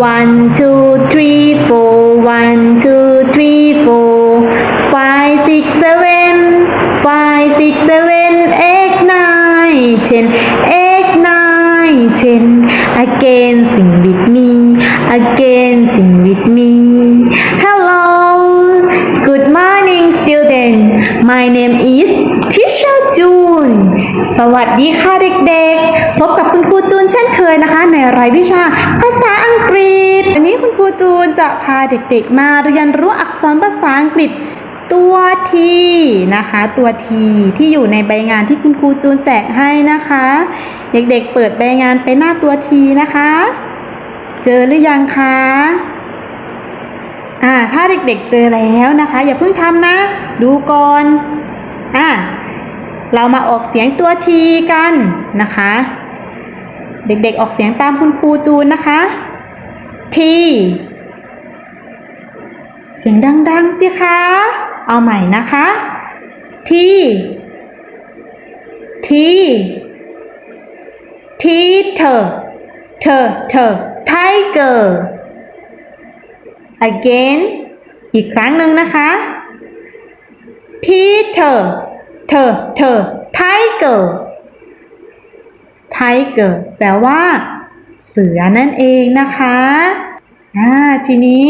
One, two, three, four. One, two, three, four. Five, six, seven. Five, six, seven, eight, nine, ten. Eight, nine, ten. Again, sing with me. Again, sing with me. Hello. Good morning, student. My name is Teacher June สวัสดีค่ะเด็กๆ พบกับคุณครูจูน เช่นเคยนะคะ ในรายวิชาภาษาอังกฤษ วันนี้คุณครูจูนจะพาเด็กๆ มาเรียนรู้อักษรภาษาอังกฤษตัวทีนะคะ ตัวทีที่อยู่ในใบงานที่คุณครูจูนแจกให้นะคะ เด็กๆเปิดใบงานไปหน้าตัวทีนะคะ เจอหรือยังคะอ่าถ้าเด็กๆเจอแล้วนะคะ อย่าเพิ่งทำนะ ดูก่อนอ่าเรามาออกเสียงตัวทีกันนะคะ เด็กๆออกเสียงตามคุณครูจูนนะคะทีเสียงดังๆสิคะ เอาใหม่นะคะทีทีทีเธอเธอเธอ tiger again อีกครั้งหนึ่งนะคะทีเธอเธอเธอ tiger tiger แปลว่า เสือนั่นเองนะคะทีนี้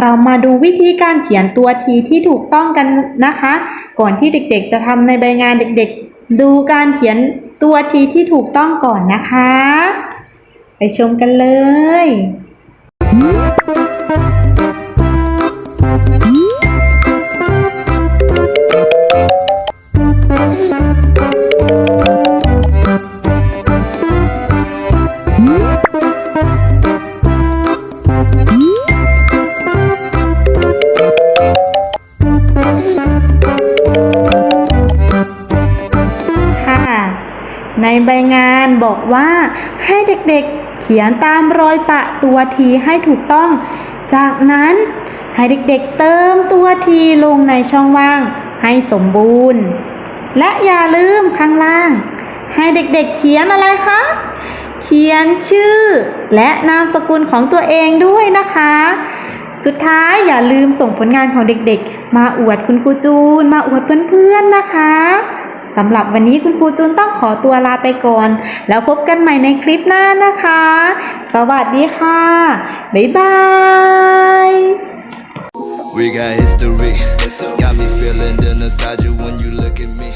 เรามาดูวิธีการเขียนตัวทีที่ถูกต้องกันนะคะ ก่อนที่เด็กๆ จะทำในใบงานเด็กๆ ดูการเขียนตัวทีที่ถูกต้องก่อนนะคะ ไปชมกันเลย ในใบงานบอกว่าให้เด็กๆเขียนตามรอยปะตัวทีให้ถูกต้อง จากนั้นให้เด็กๆเติมตัวทีลงในช่องว่างให้สมบูรณ์ และอย่าลืมข้างล่าง ให้เด็กๆเขียนอะไรคะ เขียนชื่อ และนามสกุลของตัวเองด้วยนะคะ สุดท้ายอย่าลืมส่งผลงานของเด็กๆ มาอวดคุณครูจูน มาอวดเพื่อนๆนะคะ สำหรับวันนี้คุณครูจูนต้องขอตัวลาไปก่อน แล้วพบกันใหม่ในคลิปหน้านะคะ สวัสดีค่ะ บ๊ายบาย We got history. Got me feeling the nostalgia when you look at me.